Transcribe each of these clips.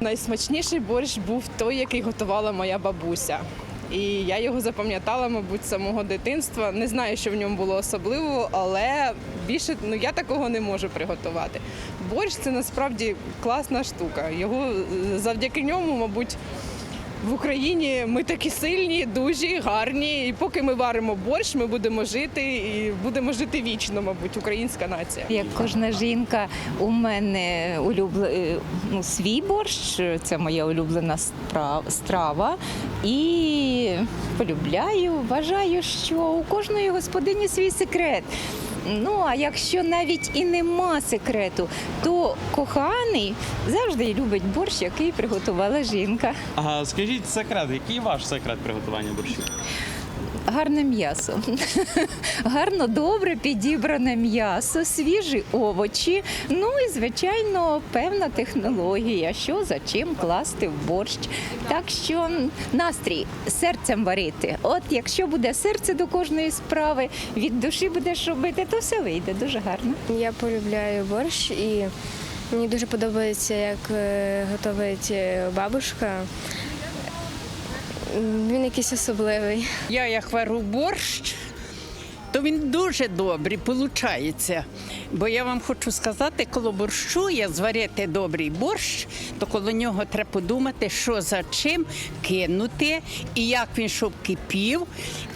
Найсмачніший борщ був той, який готувала моя бабуся. І я його запам'ятала, мабуть, з самого дитинства. Не знаю, що в ньому було особливого, але більше ну я такого не можу приготувати. Борщ це насправді класна штука. Його е, завдяки ньому, мабуть, в Україні ми такі сильні, дужі, гарні. І поки ми варимо борщ, ми будемо жити і будемо жити вічно, мабуть, українська нація. Як кожна жінка, у мене улюбле, ну, свій борщ, це моя улюблена страва. І полюбляю, вважаю, що у кожної господині свій секрет. Ну, а якщо навіть і нема секрету, то коханий завжди любить борщ, який приготувала жінка. А скажіть секрет, який ваш секрет приготування борщу? Гарне м'ясо. Гарно, добре підібране м'ясо, свіжі овочі. Ну і, звичайно, певна технологія, що за чим класти в борщ. Так що настрій серцем варити. От якщо буде серце до кожної справи, від душі будеш робити, то все вийде дуже гарно. Я полюбляю борщ і мені дуже подобається, як е, готує е, бабушка. Він якийсь особливий. Я як вару борщ, то він дуже добрий, виходить. Бо я вам хочу сказати, коли борщу я зварити добрий борщ, то коло нього треба подумати, що за чим кинути, і як він щоб кипів,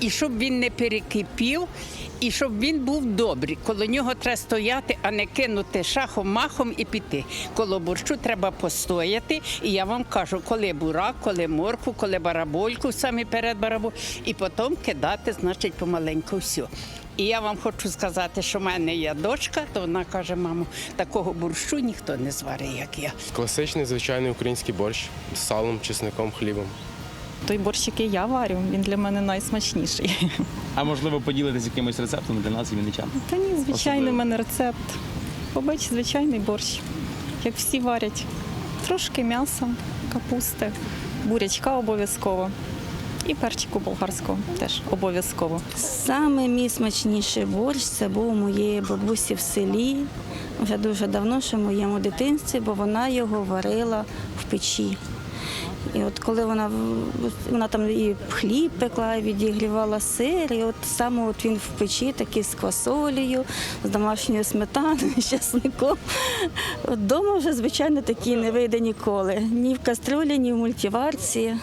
і щоб він не перекипів, і щоб він був добрий. Коло нього треба стояти, а не кинути шахом-махом і піти. Коло борщу треба постояти. І я вам кажу, коли бурак, коли морку, коли барабольку, самі перед бараболькою, і потім кидати, значить, помаленьку все. І я вам хочу сказати, що в мене є дочка, то вона каже, мамо, такого борщу ніхто не зварить, як я. Класичний звичайний український борщ з салом, чесником, хлібом. Той борщ, який я варю, він для мене найсмачніший. А можливо, поділитися якимось рецептом для нас, вінничан? Та ні, звичайний в мене рецепт. Побач, звичайний борщ, як всі варять. Трошки м'яса, капусти, бурячка обов'язково. І перчику болгарського теж обов'язково. Саме мій смачніший борщ це був у моєї бабусі в селі вже дуже давно, ще в моєму дитинстві, бо вона його варила в печі. І от коли вона вона там і хліб пекла, і відігрівала сир, і от саме от він в печі, такий з квасолею, з домашньою сметаною, з часником. От Дома вже, звичайно, такі не вийде ніколи. Ні в каструлі, ні в мультиварці.